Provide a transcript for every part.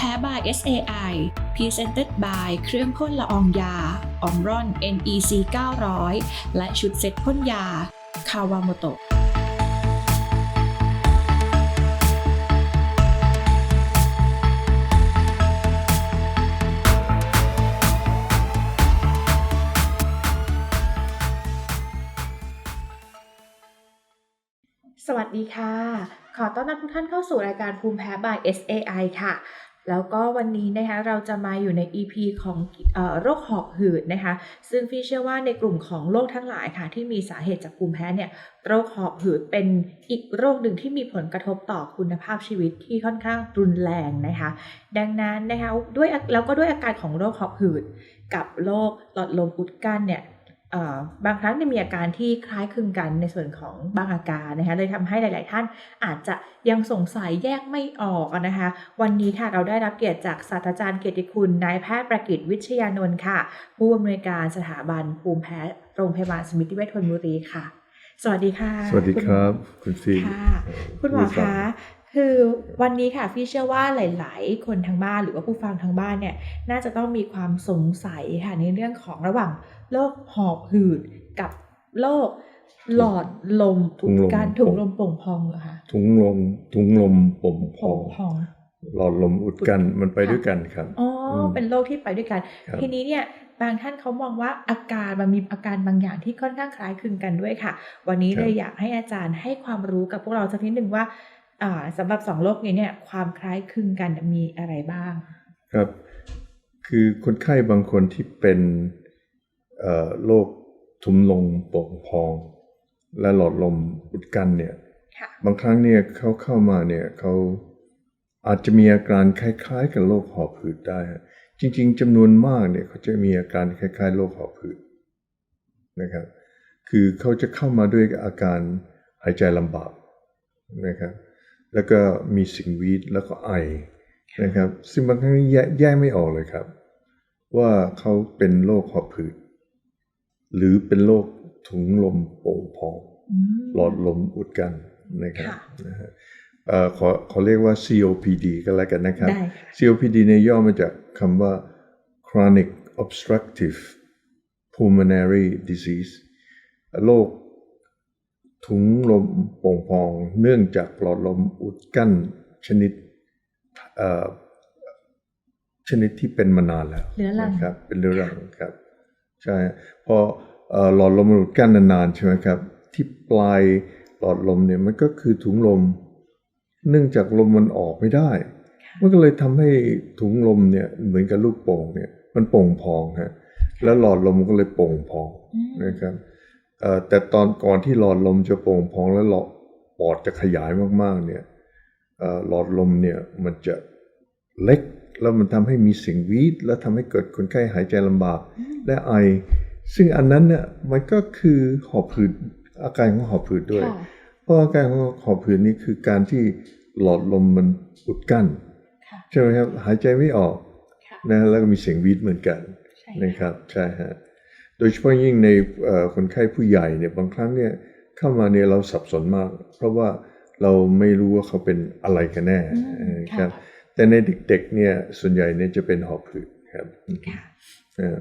แพ้ by SAI Presented by เครื่องพ่นละอองยาออมรอน NEC 900 และชุดเซ็ตพ่นยา คาวาโมโตะสวัสดีค่ะ ขอต้อนรับทุกท่านเข้าสู่รายการภูมิแพ้ by SAI ค่ะ แล้วก็วันนี้นะคะเราจะมาอยู่ใน EP ของอโรคหอบหืดนะคะ ซึ่งพี่เชื่อว่าในกลุ่มของโรคทั้งหลายค่ะ ที่มีสาเหตุจากภูมิแพ้เนี่ยโรคหอบหืดเป็นอีกโรคหนึ่งที่มีผลกระทบต่อคุณภาพชีวิตที่ค่อนข้างรุนแรงนะคะ ดังนั้นนะคะด้วยแล้วก็ด้วยอาการของโรคหอบหืด กับโรคหลอดลมอุดกั้นเนี่ย บางครั้งเนี่ยมีอาการที่คล้ายคลึงกันในส่วนของบางอาการนะคะเลยทำให้หลาย ๆ ท่านอาจจะยังสงสัยแยกไม่ออกนะคะ วันนี้ค่ะเราได้รับเกียรติจากศาสตราจารย์เกียรติคุณนายแพทย์ประกิตวิชยานนท์ค่ะ ผู้อำนวยการสถาบันภูมิแพ้โรงพยาบาลสมิติเวชธนบุรีค่ะ สวัสดีค่ะ สวัสดีครับ คุณฟีค่ะ คุณหมอคะ คือวันนี้ค่ะพี่เชื่อว่าหลาย ๆ คนทางบ้านหรือว่าผู้ฟังทางบ้านเนี่ยน่าจะต้องมีความสงสัยค่ะในเรื่องของระหว่างโรคหอบหืดกับโรคหลอดลมอุดกั้นถุงลมโป่งพองเหรอคะถุงลมถุงลมป่มพโป่องงพอง หลอดลมอุดกันมันไปด้วยกันครับ อ๋ออมเป็นโรคที่ไปด้วยกัน ครับ ทีนี้เนี่ยบางท่านเขามองว่าอาการมันมีอาการบางอย่างที่ค่อนข้างคล้ายคลึงกันด้วยค่ะ วันนี้เลยอยากให้อาจารย์ให้ความรู้กับพวกเราสักนิดหนึ่งว่าอ่า สำหรับสองโรคนี้เนี่ยความคล้ายคลึงกันมีอะไรบ้าง ครับ คือคนไข้บางคนที่เป็นเอ่อโรคถุงลมโป่งพอง และหลอดลมอุดกันเนี่ยค่ะบางครั้งเนี่ยเขาเข้ามาเนี่ยเขาอาจจะมีอาการคล้าย ๆ กับโรคหอบหืดได้ฮะจริง ๆจำนวนมากเนี่ยเขาจะมีอาการคล้ายๆโรคหอบหืดนะครับ คือเขาจะเข้ามาด้วยอาการหายใจลำบากนะครับ แล้วก็มีสิ่งวีดแล้วก็ไอนะครับ ซึ่งบางครั้งแยแยกไม่ออกเลยครับ ว่าเขาเป็นโรคหอบหืดหรือเป็นโรคถุงลมโป่งพองมหลอดลมอุดกันนะครับค่ะนะฮะเอ่อขอขอเรียกว่า COPD ก็แล้วกันนะครับได้ค่ะ COPD เนี่ยย่อมาจากคำว่า chronic obstructive pulmonary disease โรค ถุงลมโป่งพองเนื่องจากหลอดลมอุดกั้นชนิดเอ่อชนิดที่เป็นมานานแล้วเรื้อรังนะครับ เป็นเรื้อรังครับใช่พอเอ่อหลอดลมมันอุดกั้นนานๆใช่ไหมครับ ที่ปลายหลอดลมเนี่ยมันก็คือถุงลม เนื่องจากลมมันออกไม่ได้ มันก็เลยทำให้ถุงลมเนี่ยเหมือนกับลูกโป่งเนี่ยมันโป่งพองฮะแล้วหลอดลมมันก็เลยโป่งพองอืมนะครับเอ่อ แต่ตอนก่อนที่หลอดลมจะโป่งพองแล้วหลอดปอดจะขยายมากๆเนี่ยเอ่อหลอดลมเนี่ยมันจะเล็กแล้วมันทำให้มีเสียงวีดแล้วทำให้เกิดคนไข้หายใจลำบากและไอ ซึ่งอันนั้นเนี่ยมันก็คือหอบหืดอาการของหอบหืดด้วยค่ะเพราะอาการของหอบหืดนี่คือการที่หลอดลมมันอุดกั้นค่ะใช่ไหมครับหายใจไม่ออกค่ะนะแล้วก็มีเสียงวีดเหมือนกันใช่นะครับใช่ฮะ โดยเฉพาะยิ่งในเอ่อคนไข้ผู้ใหญ่เนี่ยบางครั้งเนี่ยเข้ามาเนี่ยเราสับสนมาก เพราะว่าเราไม่รู้ว่าเขาเป็นอะไรกันแน่อืมเออคค่ะรับแต่ในเด็กๆเนี่ยส่วนใหญ่เนี่ยจะเป็นหอบหืดครับค่ะเออ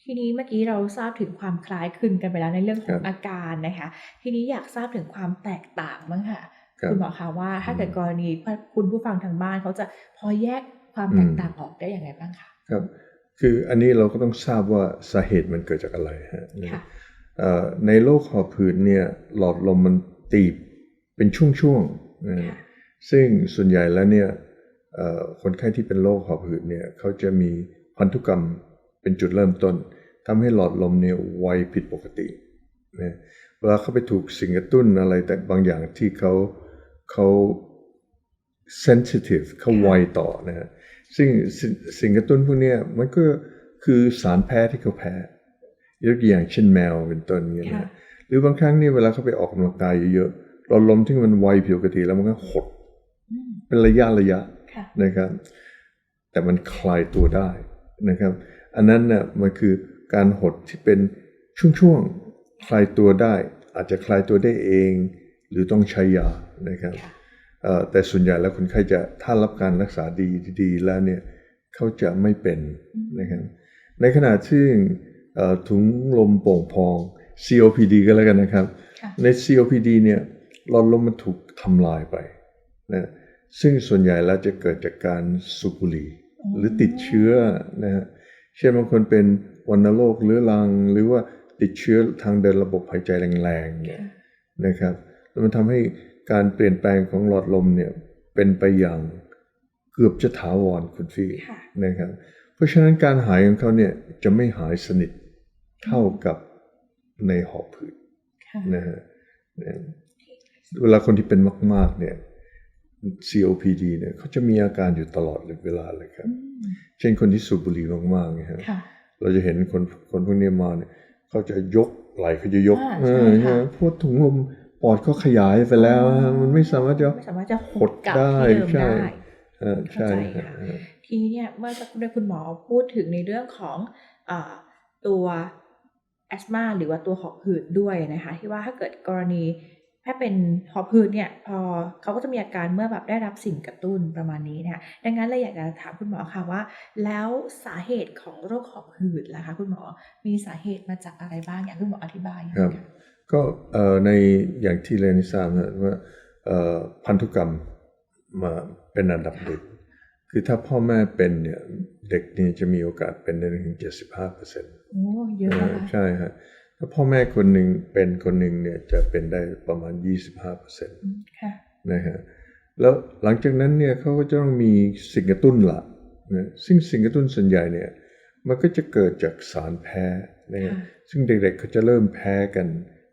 ทีนี้เมื่อกี้เราทราบถึงความคล้ายคลึงกันไปแล้วในเรื่องขอครังบอาการนะคะ ทีนี้อยากทราบถึงความแตกต่างบ้างค่ะครับคุณหมอคะว่าถ้าเกิดอืมกรณีคุณผู้ฟังทางบ้านเขาจะพอแยกความแตกต่างออกได้อย่างไรบ้างคะครับ คืออันนี้เราก็ต้องทราบว่าสาเหตุมันเกิดจากอะไรฮะค่ะเอ่อในโรคหอบหืดเนี่ยหลอดลมมันตีบเป็นช่วงๆนะค่ะซึ่งส่วนใหญ่แล้วเนี่ยเอ่อคนไข้ที่เป็นโรคหอบหืดเนี่ยเขาจะมีพันธุกรรมเป็นจุดเริ่มต้นทำให้หลอดลมเนี่ยไวผิดปกตินะเวลาเขาไปถูกสิ่งกระตุ้นอะไรแต่บางอย่างที่เขาเขา sensitive เขาไวต่อนะฮะ ซึ่งสิ่งสิ่งกระตุ้นพวกเนี้ยมันก็คือสารแพ้ที่เขาแพ้ยกตัวอย่างเช่นแมวเป็นต้นเงี้ยค่ะนะหรือบางครั้งเนี่ยเวลาเขาไปออกกำลังกายเยอะๆหลอดลมที่มันไวผิดปกติแล้วมันก็หดอืมเป็นระยะระยะค่ะนะครับ แต่มันคลายตัวได้นะครับ อันนั้นน่ะมันคือการหดที่เป็นช่วงๆคลายตัวได้ อาจจะคลายตัวได้เอง หรือต้องใช้ยานะครับค่ะเอ่อ แต่ส่วนใหญ่แล้วคนไข้จะถ้ารับการรักษาดีดีๆแล้วเนี่ยเขาจะไม่เป็นนะครับในขณะที่เอ่อถุงลมโป่งพอง COPD ก็แล้วกันนะครับค่ะใน COPD เนี่ยหลอดลมมันถูกทำลายไปนะซึ่งส่วนใหญ่แล้วจะเกิดจากการสูบบุหรี่หรือติดเชื้อนะฮะเช่นบางคนเป็นวัณโรคเรื้อรัง หรือว่าติดเชื้อทางเดินระบบหายใจแรงๆเนี่ยนะครับแล้วมันทำให้ การเปลี่ยนแปลงของหลอดลมเนี่ยเป็นไปอย่างเกือบจะถาวรคุณฟี่ค่ะนะครับ เพราะฉะนั้นการหายของเขาเนี่ยจะไม่หายสนิทเท่ากับในหอบผืดค่ะนะฮะนะเวลาคนที่เป็นมาก ๆ เนี่ย COPD เนี่ยเขาจะมีอาการอยู่ตลอดเวลาเลยครับอืมเช่นคนที่สูบบุหรี่มากๆเนี่ยฮะค่ะเราจะเห็นคนคนพวกนี้มาเนี่ยเขาจะยกไหล่เขาจะยกอ่าเอใช่อค่ะฮะเพราะถุงลม ปอดก็ขยายไปแล้วฮะมันไม่สามารถจะไม่สามารถจะหหดดกลับได้ที่เดิมใช่ได้เออใช่เข้าใจฮะค่ะเออทีนี้เนี่ยเมื่อสักครู่ได้คุณหมอพูดถึงในเรื่องของอาตัวแอสมาหรือว่าตัวหอบหืดด้วยนะคะที่ว่าถ้าเกิดกรณีถ้าเป็นหอบหืดเนี่ยพอเขาก็จะมีอาการเมื่อแบบได้รับสิ่งกระตุ้นประมาณนี้นะคะดังนั้นเลยอยากจะถามคุณหมอค่ะว่า แล้วสาเหตุของโรคหอบหืดล่ะคะคุณหมอมีสาเหตุมาจากอะไรบ้างอยากให้คุณหมออธิบายหน่อยครับค่ะ ก็เอ่อในอย่างที่เรยนให้ทราบนะว่าเอ่อพันธุกรรมมาเป็นอันดับหนึ่งคือถ้าพ่อแม่เป็นเนี่ยเด็กเนี่ยจะมีโอกาสเป็นได้ถึง75เปอร์เซ็นต์โอ้เยอะนะคะใช่ฮะถ้าพ่อแม่คนหนึ่งเป็นคนหนึ่งเนี่ยจะเป็นได้ประมาณ25เปอร์เซ็นต์อืมค่ะนะฮะแล้วหลังจากนั้นเนี่ยเขาก็จะต้องมีสิ่งกระตุ้นละนะซึ่งสิ่งกระตุ้นส่วนใหญ่เนี่ยมันก็จะเกิดจากสารแพ้นะฮะค่ะซึ่งเด็กๆเขาจะเริ่มแพ้กัน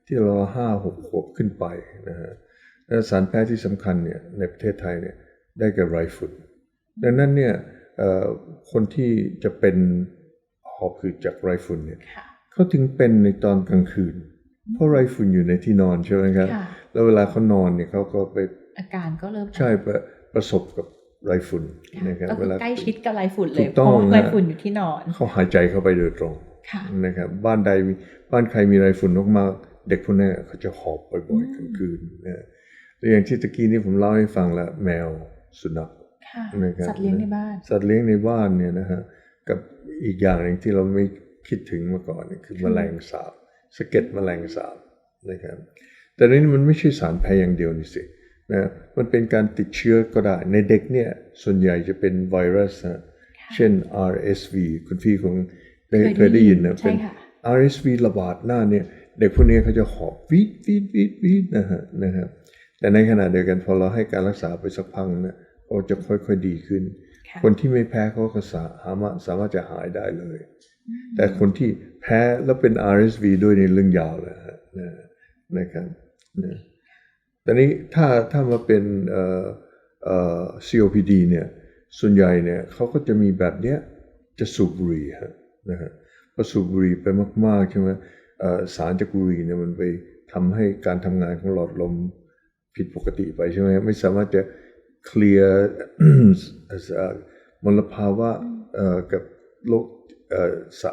ที่เราห้าหกขวบขึ้นไปนะฮะและสารแพ้ที่สำคัญเนี่ยในประเทศไทยเนี่ยได้แก่ไรฝุ่นดังนั้นเนี่ยเอ่อคนที่จะเป็นหอบหืดจากไรฝุ่นเนี่ยค่ะเขาถึงเป็นในตอนกลางคืน เพราะไรฝุ่นอยู่ในที่นอนใช่ไหมครับค่ะแล้วเวลาเขานอนเนี่ยเขาก็ไปอาการก็เริ่มใช่ประประสบกับไรฝุ่นค่ะนะครับก็เวคือลาใกล้ชิดกับไรฝุ่นเลถูยกเพต้องราะว่าไรฮะฝุ่นอยู่ที่นอน เขาหายใจเข้าไปโดยตรงค่ะนะครับบ้านใดมีบ้านใครมีไรฝุ่นมากๆ เด็กพวกนี้เขาจะหอบบ่อยอืมๆกลางคืนนะแล้วอย่างที่ตะกี้นี้ผมเล่าให้ฟังแล้วแมวสุนัขค่ะนะครับสัตว์เลี้ยงในบ้าน สัตว์เลี้ยงในบ้านเนี่ยนะฮะกับอีกอย่างหนึ่งที่เราไม่คิดถึงมาก่อนเนี่ยคือคือแมลงสาบสะเก็ดแมลงสาบนะครับแต่นี่มันไม่ใช่สารแพ้อย่างเดียวนี่สินะมันเป็นการติดเชื้อก็ได้ ในเด็กเนี่ยส่วนใหญ่จะเป็นไวรัสนะค่ะเช่น RSV คุณพี่คงได้เคยได้ยินนะใช่เป็นค่ะ RSV ระบาดหน้าเนี่ย เด็กพวกนี้เขาจะหอบวีดวีดวีดวีดนะฮะนะครับแต่ในขณะเดียวกันพอเราให้การรักษาไปสักพักเนี่ยเขาจะค่อยๆดีขึ้นค่ะคนที่ไม่แพ้เขาก็สามารถสามารถจะหายได้เลยอืมแต่คนที่แพ้แล้วเป็น RSV ด้วยในเรื่องยาวเลยฮะนะนะครับนะแต่นี้ถ้าถ้ามาเป็นเอ่อเอ่อ COPD เนี่ยส่วนใหญ่เนี่ยเขาก็จะมีแบบเนี้ยจะสูบบุหรี่ฮะนะฮะพอสูบบุหรี่ไปมากๆใช่ไหมเอ่อ สารจากบุหรี่เนี่ยมันไปทำให้การทำงานของหลอดลมผิดปกติไปใช่ไหมไม่สามารถจะเคลียร์มลภาวะเอ่อกับโรคเอ่อสะ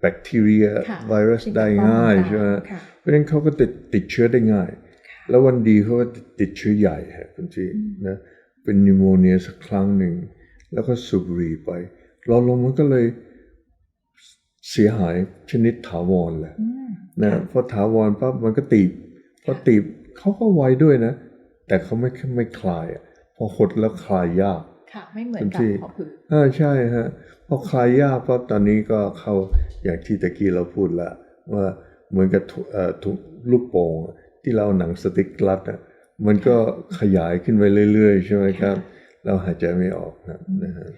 แบคทีเรียค่ะไวรัสสิ่งได้แปลกปลอมง่ายต่างๆใช่ไหมค่ะเพราะฉะนั้นเขาก็ติดติดเชื้อได้ง่าย แล้ววันดีเขาก็ติดเชื้อใหญ่ฮะคุณที่อืมนะเป็นนิโมเนียสักครั้งหนึ่ง แล้วก็สูบบุหรี่ไปหลอดลมมันก็เลย เสียหายชนิดถาวรแหละอืมนะค่ะพอถาวรปั๊บมันก็ตีบพอตีบเขาก็ไวด้วยนะ แต่เขาไม่ไม่คลายอะพอหดแล้วคลายยากค่ะไม่เหมือนคุณกับที่หอบหืดอ่าใช่ฮะพอคลายยากปั๊บตอนนี้ก็เข้าอย่างที่ตะกี้เราพูดละว่าเหมือนกับถุเอ่อถุงลูกโป่งอะที่เราเอาหนังสติ๊กรัดอะมันก็ขยายขึ้นไปเรื่อย ๆ ใช่ไหมครับ เราหายใจไม่ออกนะนะฮะ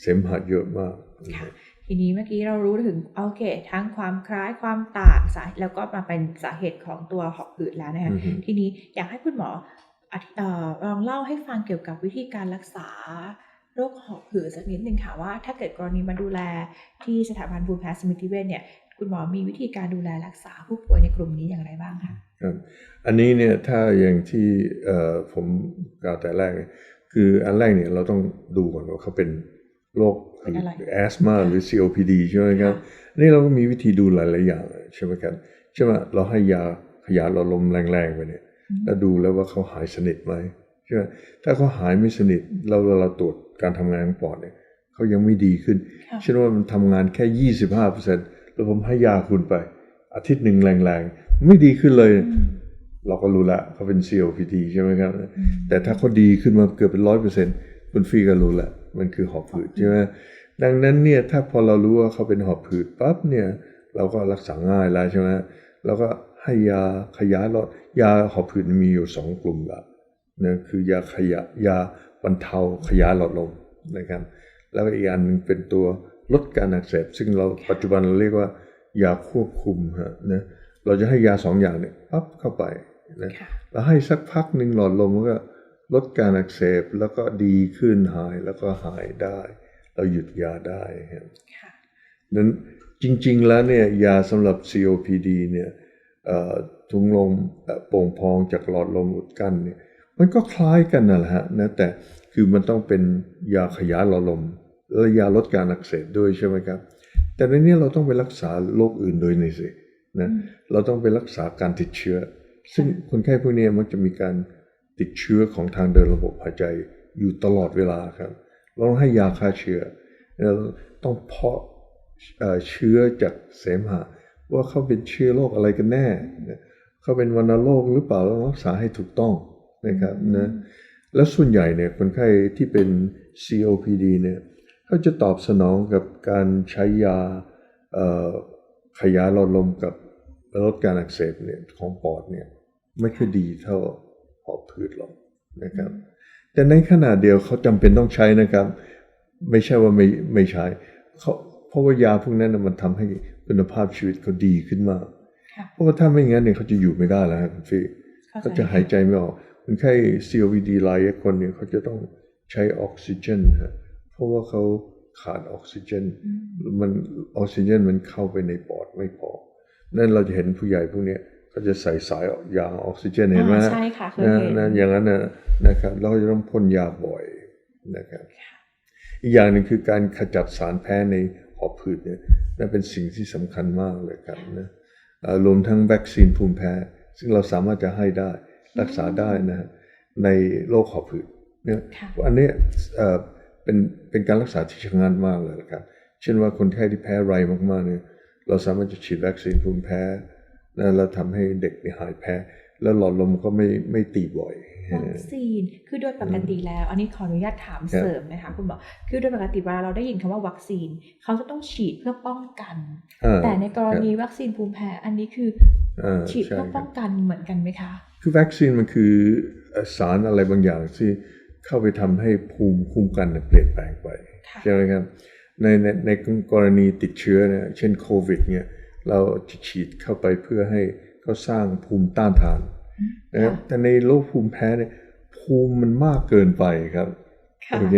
เสมหะเยอะมากนะค่ะฮะ ทีนี้เมื่อกี้เรารู้ถึงโอเค ทั้งความคล้ายความต่างสาแล้วก็มาเป็นสาเหตุของตัวหอบหืดแล้วนะคะอือฮึทีนี้อยากให้คุณหมออธิเอ่อลองเล่าให้ฟังเกี่ยวกับวิธีการรักษาโรคหอบหืดสักนิดหนึ่งค่ะว่า ถ้าเกิดกรณีมาดูแลที่สถาบันภูมิแพ้สมิติเวชเนี่ยคุณหมอมีวิธีการดูแลรักษาผู้ป่วยในกลุ่มนี้อย่างไรบ้างคะครับอันนี้เนี่ยถ้าอย่างที่เอ่อผมกล่าวแต่แรกเนี่ยคืออันแรกเนี่ยเราต้องดูก่อนว่าเขาเป็น โรคเป็นอะไรแอสมาหรือ COPD ใช่ไหมครับอันนี่เราก็มีวิธีดูหลายๆอย่างใช่ไหมครับใช่ไหมเราให้ยาขยายหลอดลมแรงๆไปเนี่ยแล้วดูแล้วว่าเขาหายสนิทไหมใช่ไหมถ้าเขาหายไม่สนิทเราเราเราตรวจการทำงานของปอดเนี่ยเขายังไม่ดีขึ้นค่ะเช่นว่ามันทำงานแค่ยี่สิบห้าเปอร์เซ็นแล้วผมให้ยาคุณไป อาทิตย์หนึ่งแรงๆ ไม่ดีขึ้นเลยอืมเราก็รู้ละเขาเป็น COPD ใช่ไหมครับอืมแต่ถ้าเขาดีขึ้นมาเกือบเป็นร้อยเปอร์เซ็น คุณฟรีก็รู้แหละมันคือหอบหืดใช่ไหมดังนั้นเนี่ยถ้าพอเรารู้ว่าเขาเป็นหอบหืดปั๊บเนี่ยเราก็รักษาง่ายแล้วใช่ไหมเราก็ให้ยาขยายหลอดยาหอบหืดมีอยู่สองกลุ่มละนะคือยาขยะยาบรรเทาขยายหลอดลมนะครับ แล้วก็อีกอันหนึงเป็นตัวลดการอักเสบซึ่งเราปัจจุบันเราเรียกว่ายาควบคุมฮะนะเราจะให้ยาสองอย่างเนี่ยปั๊บเข้าไปนะค่ะแล้วให้สักพักหนึ่งหลอดลมมันก็ ลดการอักเสบแล้วก็ดีขึ้นหายแล้วก็หายได้ เราหยุดยาได้ครับค่ะนั้นจริง ๆ แล้วเนี่ยยาสำหรับ COPD เนี่ยเอ่อถุงลมเอ่อโป่งพองจากหลอดลมอุดกั้นเนี่ยมันก็คล้ายกันนะแหละฮะนะแต่คือมันต้องเป็นยาขยายหลอดลมและยาลดการอักเสบด้วยใช่ไหมครับ แต่ในนี้เราต้องไปรักษาโรคอื่นโดยในสินะอืมเราต้องไปรักษาการติดเชื้อ ซึ่งคนไข้พวกนี้มักจะมีการ ติดเชื้อของทางเดินระบบหายใจอยู่ตลอดเวลาครับ เราต้องให้ยาฆ่าเชื้อเราต้องเพาะเอ่อเชื้อจากเสมหะ ว่าเขาเป็นเชื้อโรคอะไรกันแน่นะเขาเป็นวัณโรคหรือเปล่าเราต้องรักษาให้ถูกต้องนะครับนะแล้วส่วนใหญ่เนี่ยคนไข้ที่เป็น COPD เนี่ยเขาจะตอบสนองกับการใช้ยาเอ่อขยายหลอดลมกับลดการอักเสบเนี่ยของปอดเนี่ยไม่ค่อยดีเท่า หอบพืชหรอกนะครับ แต่ในขณะเดียวเขาจำเป็นต้องใช้นะครับ ไม่ใช่ว่าไม่ไม่ใช้เขาเพราะว่ายาพวกนั้นนะมันทำให้คุณภาพชีวิตเขาดีขึ้นมากค่ะเพราะว่าถ้าไม่งั้นเนี่ยเขาจะอยู่ไม่ได้แล้วครับคุณฟี่เข้าใจเขาจะหายใจไม่ออกคนไข้ COPD หลายคนเนี่ยเขาจะต้องใช้ออกซิเจนฮะเพราะว่าเขาขาดออกซิเจนอืมมันออกซิเจนมันเข้าไปในปอดไม่พอ นั่นเราจะเห็นผู้ใหญ่พวกเนี้ ยเขาจะใส่สายยางออกซิเจนเห็นไหมอ่าฮะใช่ค่ะเคยนะเห็นนะอย่างนั้นนะนะครับเราจะต้องพ่นยาบ่อยนะครับอีกอย่างหนึ่งคือการขจัดสารแพ้ในหอบผืดเนี่ยนั่นเป็นสิ่งที่สำคัญมากเลยครับนะเอ่อรวมทั้งวัคซีนภูมิแพ้ ซึ่งเราสามารถจะให้ได้รักษาได้นะฮะในโรคหอบผืดเนี่ยค่ะอันเนี้ยเอ่อเป็นเป็นการรักษาที่ชะงันมากเลยนะครับ เช่นว่าคนไข้ที่แพ้ไรมากๆเนี่ยเราสามารถจะฉีดวัคซีนภูมิแพ้ นะแล้วทำให้เด็กเนี่ยหายแพ้ แล้วหลอดลมก็ไม่ไม่ตีบ่อยวัคซีนคือโดยปกติแล้ว อันนี้ขออนุญาตถามครับเสริมนะคะคุณหมอคือโดยปกติเวลาเราได้ยินคำว่าวัคซีน เขาจะต้องฉีดเพื่อป้องกันอ่าแต่ในกรณีวัคซีนภูมิแพ้อันนี้คืออ่าฉีดใช่เพื่อครัป้บองกันเหมือนกันไหมคะ คือวัคซีนมันคือเอ่อสารอะไรบางอย่างที่เข้าไปทำให้ภูมิคุ้มกันเนี่ยเปลี่ยนแปลงไปค่ะใช่ไหมครับในในในกรณีติดเชื้อเนี่ยเช่นโควิดเนี่ย เราจะฉีดเข้าไปเพื่อให้เขาสร้างภูมิต้านทานนะครับแต่ในโรคภูมิแพ้เนี่ยภูมิมันมากเกินไปครับค่ะโอเค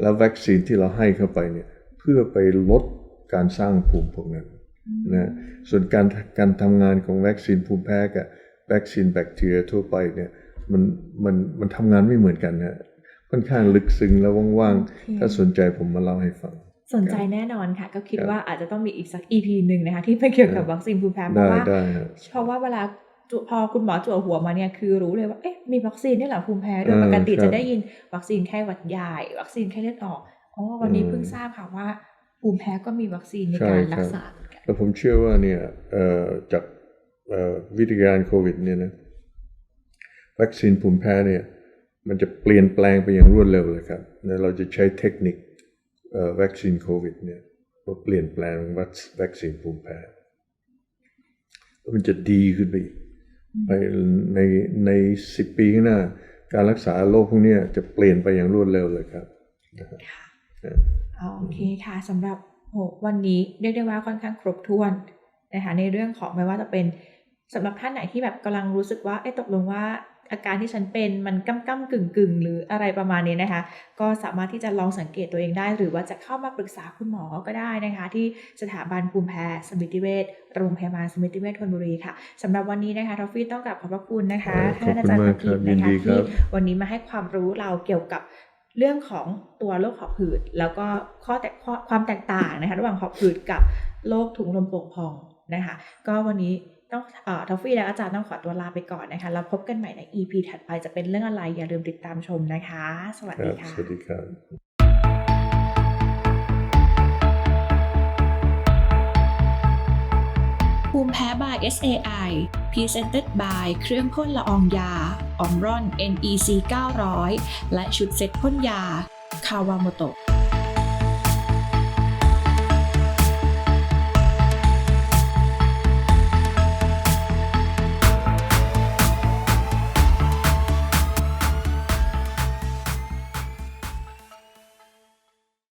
แล้ววัคซีนที่เราให้เข้าไปเนี่ยเพื่อไปลดการสร้างภูมิพวกนั้นนะส่วนการการทำงานของวัคซีนภูมิแพ้กับวัคซีนแบคทีเรียทั่วไปเนี่ยมันมันมันทำงานไม่เหมือนกันนะค่อนข้างลึกซึ้งแล้วว่างโอเคๆถ้าสนใจผมมาเล่าให้ฟัง สนใจแน่นอนค่ะ ก็คิดครับว่าอาจจะต้องมีอีกสัก EP หนึ่งนะคะที่ไปเกี่ยวกับวัคซีนภูมิแพ้เพได้ราะว่าได้ฮะเพราะว่าเวลาจุพอคุณหมอจั่วหัวมาเนี่ยคือรู้เลยว่าเอ๊ะมีวัคซีนด้วยเหรอภูมิแพ้โดยเออปกติครับจะได้ยินวัคซีนไข้หวัดใหญ่วัคซีนไข้เลือดออกอ๋อวันนี้อืมเพิ่งทราบค่ะว่าภูมิแพ้ก็มีวัคซีนในใช่การครับรักษาเหมือนกันแล้วผมเชื่อว่าเนี่ยเอ่อจากเอ่อวิธีการโควิดเนี่ยนะวัคซีนภูมิแพ้เนี่ยมันจะเปลี่ยนแปลงไปอย่างรวดเร็วเลยครับแล้วเราจะใช้เทคนิคเอ่อ วัคซีนโควิดเนี่ยมาเปลี่ยนแปลงวัควัคซีนภูมิแพ้แล้วมันจะดีขึ้นไปอีกไปในในสิบปีข้างหน้า การรักษาโรคพวกเนี้ยจะเปลี่ยนไปอย่างรวดเร็วเลยครับค่ะเอออ๋อโอเคค่ะสำหรับโหวันนี้เรียกได้ว่าค่อนข้างครบถ้วนนะคะในเรื่องของไม่ว่าจะเป็นสำหรับท่านไหนที่แบบกำลังรู้สึกว่าเอ๊ะตกลงว่า อาการที่ฉันเป็นมันก้ำก้ำกึ่งกึ่งๆหรืออะไรประมาณนี้นะคะ ก็สามารถที่จะลองสังเกตตัวเองได้ หรือว่าจะเข้ามาปรึกษาคุณหมอก็ได้นะคะ ที่สถาบันภูมิแพ้สมิติเวชโรงพยาบาลสมิติเวชธนบุรีค่ะสำหรับวันนี้นะคะทอฟฟี่ต้องกลับขอบพระคุณนะคะขอบท่านคุณอาจารย์มาปกกิจครับยินะนคะดีครัที่บวันนี้มาให้ความรู้เราเกี่ยวกับเรื่องของตัวโรคหอบหืด แล้วก็ข้อแตกข้อความแตกต่างนะคะ ระหว่างหอบหืดกับโรคถุงลมโป่งพองนะคะ ก็วันนี้ ต้องเอ่อทอฟฟี่และอาจารย์ต้องขอตัวลาไปก่อนนะคะ แล้วพบกันใหม่ใน EP ถัดไปจะเป็นเรื่องอะไรอย่าลืมติดตามชมนะคะ สวัสครัดีบค่ะสวัสดีครับภูมิแพ้ by SAI Presented by เครื่องพ่นละอองยาออมรอน NEC 900 และชุดเซ็ตพ่นยา คาวาโมโตะ